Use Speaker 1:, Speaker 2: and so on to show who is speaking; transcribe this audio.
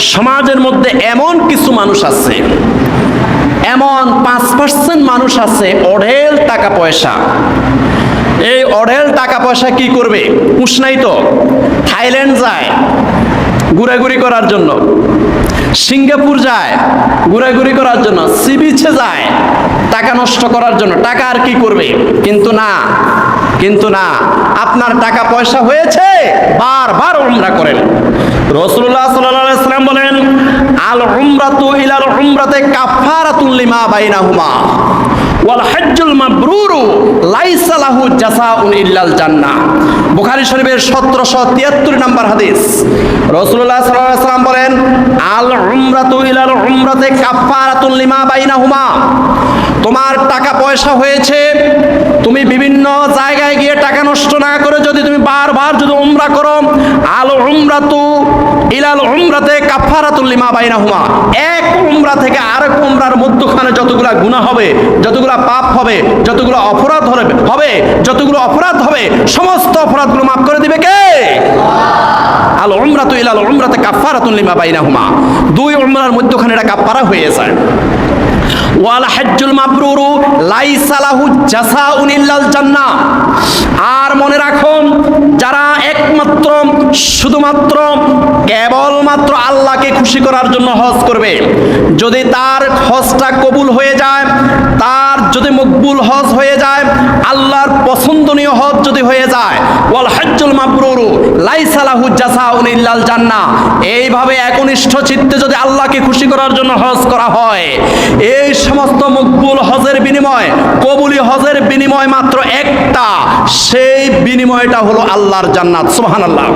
Speaker 1: সমাজের মধ্যে এমন কিছু মানুষ আছে, এমন পাঁচ পার্সেন্ট মানুষ আছে, অঢেল টাকা পয়সা। এই অঢেল টাকা পয়সা কি করবে? উষ্ণাই তো। থাইল্যান্ড যায়, ঘুরাঘুরি করার জন্য। সিঙ্গাপুর যায়, ঘোরাঘুরি করার জন্য। সি বিচে যায়, টাকা নষ্ট করার জন্য। টাকা আর কি করবে? কিন্তু না কিন্তু না। আপনার টাকা পয়সা হয়েছে, বারবার উমরা করেন। রসুল্লাহ সাল্লাম বলেন, আল উমরাতু ইলাল উমরাতে কাফারাতুল লিমা বাইনাহুমা, ওয়াল হজ্জুল মাবরুরু লাইসা লাহু জাসাউন ইল্লাল জান্নাহ। বুখারী শরীফের 1773 নম্বর হাদিস। রাসূলুল্লাহ সাল্লাল্লাহু আলাইহি বলেন, আল উমরাতু ইলাল উমরাতে কাফারাতুল লিমা বাইনাহুমা, তোমার টাকা পয়সা হয়েছে, তুমি বিভিন্ন জায়গায় গিয়ে টাকা নষ্ট না করে যদি তুমি বারবার যদি উমরা করো, আল উমরাতু ইলাল উমরাতে কাফারাতুল লিমা বাইনাহুমা। এক উমরা থেকে আরেক উমরার মধ্যখানে যতগুলা গুনাহ হবে, যতগুলা পাপ হবে, যতগুলো অপরাধ হবে হবে, যতগুলো অপরাধ হবে, সমস্ত অপরাধগুলো মাফ করে দিবে কে? আল উমরাতু ইলাল উমরাতে কাফারাতুল লিমা বাইনাহুমা। দুই উমরার মধ্যখানে এটা কাফারা হয়ে যায় ওয়াল হজ্জুল মাবরুরু লাইসা লাহু জাসাউন ইল্লাল জান্নাহ। আর মনে রাখুন, যারা একমাত্র, শুধুমাত্র কেবলমাত্র আল্লাহকে খুশি করার জন্য হজ করবে। যদি তার হজটা কবুল হয়ে যায়, তার যদি মকবুল হজ হয়ে যায়, আল্লাহর পছন্দনীয় হজ যদি হয়ে যায়, ওয়াল হজ্জুল মাবরুরু, লাইসা লাহু জাসাউন ইল্লাল জান্নাহ। এইভাবে একনিষ্ঠ চিত্তে যদি আল্লাহকে খুশি করার জন্য হজ করা হয়, এই সমস্ত মকবুল হজের বিনিময়, কবুলি হজের বিনিময় মাত্র একটা, সেই বিনিময়টা হলো আল্লাহর জান্নাত। সুবহানাল্লাহ।